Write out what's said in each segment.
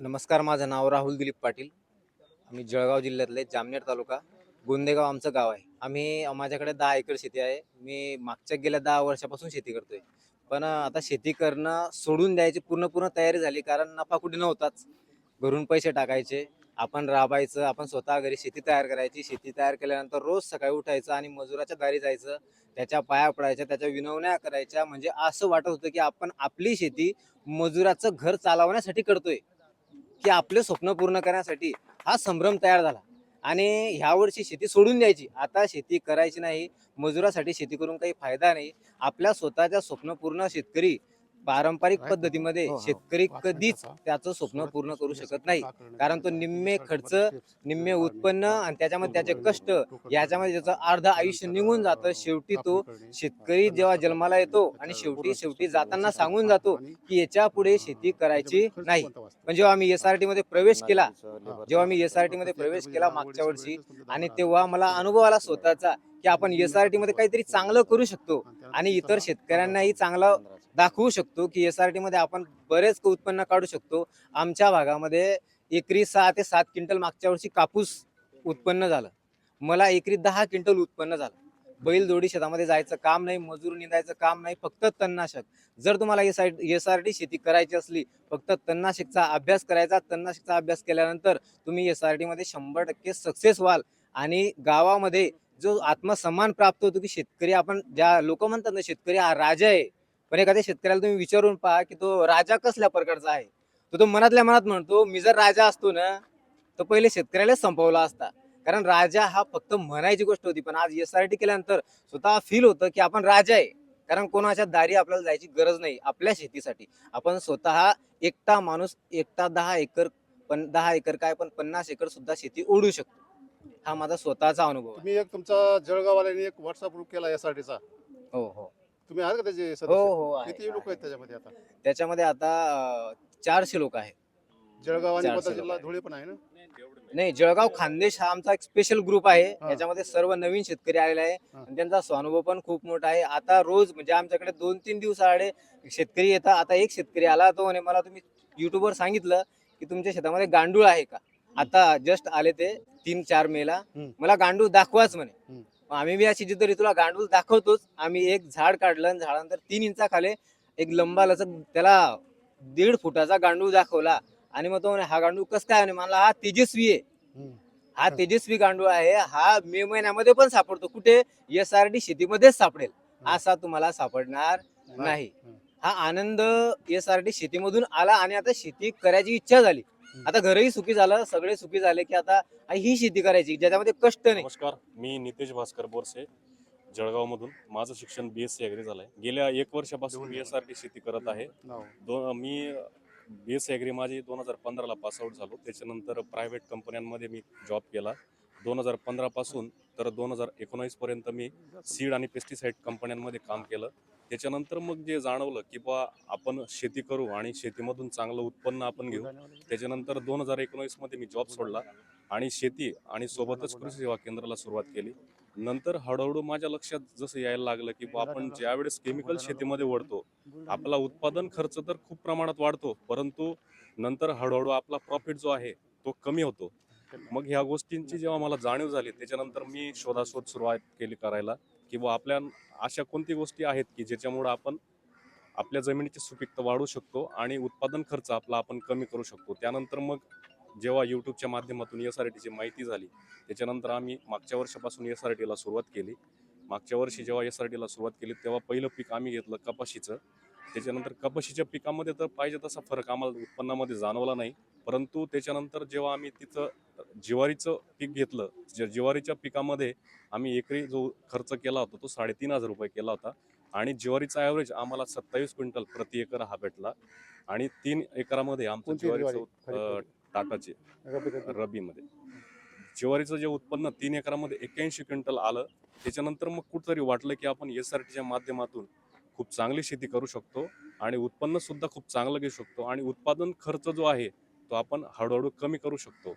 नमस्कार माझं नाव राहुल दिलीप पाटील. आम्ही जळगाव जिल्ह्यातले जामनेर तालुका गोंदेगाव आमचं गाव आहे. आम्ही माझ्याकडे दहा एकर शेती आहे. मी मागच्या गेल्या दहा वर्षापासून शेती करतोय. पण आता शेती करणं सोडून द्यायची पूर्ण पूर्ण तयारी झाली कारण नफा कुठे नव्हताच. घरून पैसे टाकायचे आपण राबायचं आपण स्वतः घरी शेती तयार करायची. शेती तयार केल्यानंतर रोज सकाळी उठायचं आणि मजुराच्या दारी जायचं. त्याच्या पाया पडायच्या त्याच्या विनवण्या करायच्या. म्हणजे असं वाटत होतं की आपण आपली शेती मजुराचं घर चालवण्यासाठी करतोय. की आपले स्वप्न पूर्ण करण्यासाठी हा संभ्रम तयार झाला. आणि ह्या वर्षी शेती सोडून द्यायची. आता शेती करायची नाही मजुरासाठी शेती करून काही फायदा नाही. आपल्या स्वतःच्या स्वप्न पूर्ण शेतकरी पारंपरिक. पद्धतीमध्ये हो, हो. शेतकरी कधीच? त्याचं स्वप्न पूर्ण करू शकत नाही कारण तो निम्मे खर्च निम्मे उत्पन्न आणि त्याच्यामध्ये त्याचे कष्ट याच्यामध्ये त्याचं अर्ध आयुष्य निघून जातं शेवटी तो शेतकरी जेव्हा जन्माला येतो आणि शेवटी शेवटी जाताना सांगून जातो की याच्यापुढे शेती करायची नाही पण जेव्हा आम्ही एस आर टी मध्ये प्रवेश केला जेव्हा मी एस आर टी मध्ये प्रवेश केला मागच्या वर्षी आणि तेव्हा मला अनुभव आला स्वतःचा की आपण एस आर टी मध्ये काहीतरी चांगलं करू शकतो आणि इतर शेतकऱ्यांनाही चांगलं दाखवू शकतो की एस आर टीमध्ये आपण बरेच उत्पन्न काढू शकतो. आमच्या भागामध्ये एकरी सहा ते सात क्विंटल मागच्या वर्षी कापूस उत्पन्न झालं. मला एकरी दहा क्विंटल उत्पन्न झालं. बैल जोडी शेतामध्ये जायचं काम नाही मजूर निंदायचं काम नाही फक्त तणनाशक. जर तुम्हाला S I S R T शेती करायची असली फक्त तणनाशकचा अभ्यास करायचा तणनाशकचा अभ्यास केल्यानंतर तुम्ही एस आर टीमध्ये शंभर टक्के सक्सेस व्हाल. आणि गावामध्ये जो आत्मसन्मान प्राप्त होतो की शेतकरी आपण ज्या लोक म्हणतात ना शेतकरी हा राजा आहे पण एखाद्या शेतकऱ्याला तुम्ही विचारून पहा की तो राजा कसल्या प्रकारचा आहे? तो तो मनातल्या मनात म्हणतो मी जर राजा असतो ना तर पहिले शेतकऱ्यालाच संपवला असता. कारण राजा हा फक्त म्हणायची गोष्ट होती पण आज एस आर टी केल्यानंतर स्वतः फील होतं की आपण राजा आहे. कारण कोणाच्या दारी आपल्याला जायची गरज नाही आपल्या शेतीसाठी. आपण स्वतः एकटा माणूस एकटा दहा एकर पण दहा एकर काय पण पन्नास एकर सुद्धा शेती ओढू शकतो. हा माझा स्वतःचा अनुभव तुम्ही एक तुमचा जळगाववाल्यांनी एक व्हॉट्सअप ग्रुप केला एसआरटीचा हो हो. तुम्ही आहात का त्याचे हो सदस्य हो आहे, किती लोक आहे. आहेत त्याच्यामध्ये आता त्याच्यामध्ये आता अं, चारशे लोक आहेत जळगाव आणि चारशे वर्धा लोक जिल्हा आहेत. धुळे पण आहे ना नाही जळगाव खानदेश हा आमचा एक स्पेशल ग्रुप आहे हा. याच्यामध्ये सर्व नवीन शेतकरी आलेले आहे हा. आणि त्यांचा स्वानुभव पण खूप मोठा आहे आता रोज म्हणजे आमच्याकडे दोन तीन दिवसाआडे शेतकरी येतात आता एक शेतकरी आला तो म्हणे मला तुम्ही युट्यूबवर सांगितलं की तुमच्या शेतामध्ये गांडूळ आहे का आता जस्ट आले ते तीन चार मेला हम्म. मला गांडूळ दाखवाच म्हणे हम्म. आम्ही बी अशी जिद्द तुला गांडूळ दाखवतोच. आम्ही एक झाड काढलं आणि झाडानंतर तीन इंचाखाली एक लंबा लचक त्याला दीड फुटाचा गांडूळ दाखवला. आणि मग तो म्हणे हा गांडूळ कस काय? म्हणे मला हा तेजस्वी आहे. हा तेजस्वी गांडूळ आहे. हा मे महिन्यामध्ये पण सापडतो. कुठे? एस आर डी शेतीमध्येच सापडेल. असा तुम्हाला सापडणार नाही. हा आनंद एस आर टी शेतीमधून आला आणि आता शेती करायची इच्छा झाली. आता घरही सुखी झालं सगळे सुखी झाले की आता ही शेती करायची ज्याच्यामध्ये कष्ट नाही. नमस्कार मी नितेश भास्कर बोरसे जळगावमधून. माझं शिक्षण बी एस सी ॲग्री झालं आहे गेल्या एक वर्षापासून बी एस आर टी शेती करत आहे. नाव. दोन मी बी एस सी ॲग्री माझी दोन हजार पंधराला पासआउट झालो. त्याच्यानंतर प्रायव्हेट कंपन्यांमध्ये मी जॉब केला. दोन हजार पंधरापासून तर दोन हजार एकोणावीसपर्यंत मी सीड आणि पेस्टिसाईड कंपन्यांमध्ये काम केलं. त्याच्यानंतर मग जे जाणवलं की बा आपण शेती करू आणि शेतीमधून चांगलं उत्पन्न आपण घेऊ. त्याच्यानंतर दोन हजार एकोणीसमध्ये मी जॉब सोडला आणि शेती आणि सोबतच कृषी सेवा केंद्राला सुरुवात केली. नंतर हळूहळू माझ्या लक्षात जसं यायला लागलं की आपण ज्यावेळेस केमिकल शेतीमध्ये वळतो आपला उत्पादन खर्च तर खूप प्रमाणात वाढतो परंतु नंतर हळूहळू आपला प्रॉफिट जो आहे तो कमी होतो. मग ह्या गोष्टींची जेव्हा मला जाणीव झाली त्याच्यानंतर मी शोधाशोध सुरुवात केली करायला. किंवा आपल्या अशा कोणती गोष्टी आहेत की ज्याच्यामुळं आपण आपल्या जमिनीची सुपीकता वाढवू शकतो आणि उत्पादन खर्च आपला आपण कमी करू शकतो? त्यानंतर मग जेव्हा यूट्यूबच्या माध्यमातून एस आर टीची माहिती झाली त्याच्यानंतर आम्ही मागच्या वर्षापासून एस आर टीला सुरुवात केली. मागच्या वर्षी जेव्हा एस आर टीला सुरुवात केली तेव्हा पहिलं पीक आम्ही घेतलं कपाशीचं. त्याच्यानंतर कपाशीच्या पिकामध्ये तर पाहिजे तसा फरक आम्हाला उत्पन्नामध्ये जाणवला नाही. परंतु त्याच्यानंतर जेव्हा आम्ही तिथं ज्वारीचं पीक घेतलं जे ज्वारीच्या पिकामध्ये आम्ही एकरी जो खर्च केला होता तो साडेतीन हजार रुपये केला होता. आणि ज्वारीचा ॲव्हरेज आम्हाला सत्तावीस क्विंटल प्रति एकर हा भेटला. आणि तीन एकरामध्ये आमचं ज्वारीचं टाटाचे. रबीमध्ये ज्वारीचं जे उत्पन्न तीन एकरामध्ये एक्क्याऐंशी क्विंटल आलं त्याच्यानंतर मग कुठतरी वाटलं की आपण एस आर टीच्या माध्यमातून खूप चांगली शेती करू शकतो आणि उत्पन्न सुद्धा खूप चांगलं घेऊ शकतो आणि उत्पादन खर्च जो आहे तो आपण हळूहळू कमी करू शकतो.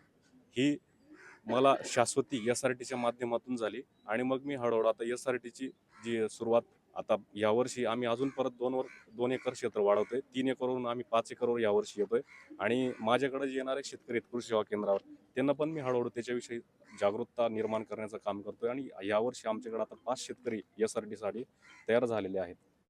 ही मला शाश्वती एस आर टीच्या माध्यमातून झाली आणि मग मी हळूहळू आता एस आर टीची जी सुरुवात आता यावर्षी आम्ही अजून परत दोन वर दोन एकर क्षेत्र वाढवतोय. तीन एकरवरून आम्ही पाच एकरवर यावर्षी येतोय आणि माझ्याकडे जे येणारे शेतकरी आहेत कृषी सेवा केंद्रावर त्यांना पण मी हळूहळू त्याच्याविषयी जागरूकता निर्माण करण्याचं काम करतोय आणि यावर्षी आमच्याकडे आता पाच शेतकरी एस आर टीसाठी तयार झालेले आहेत.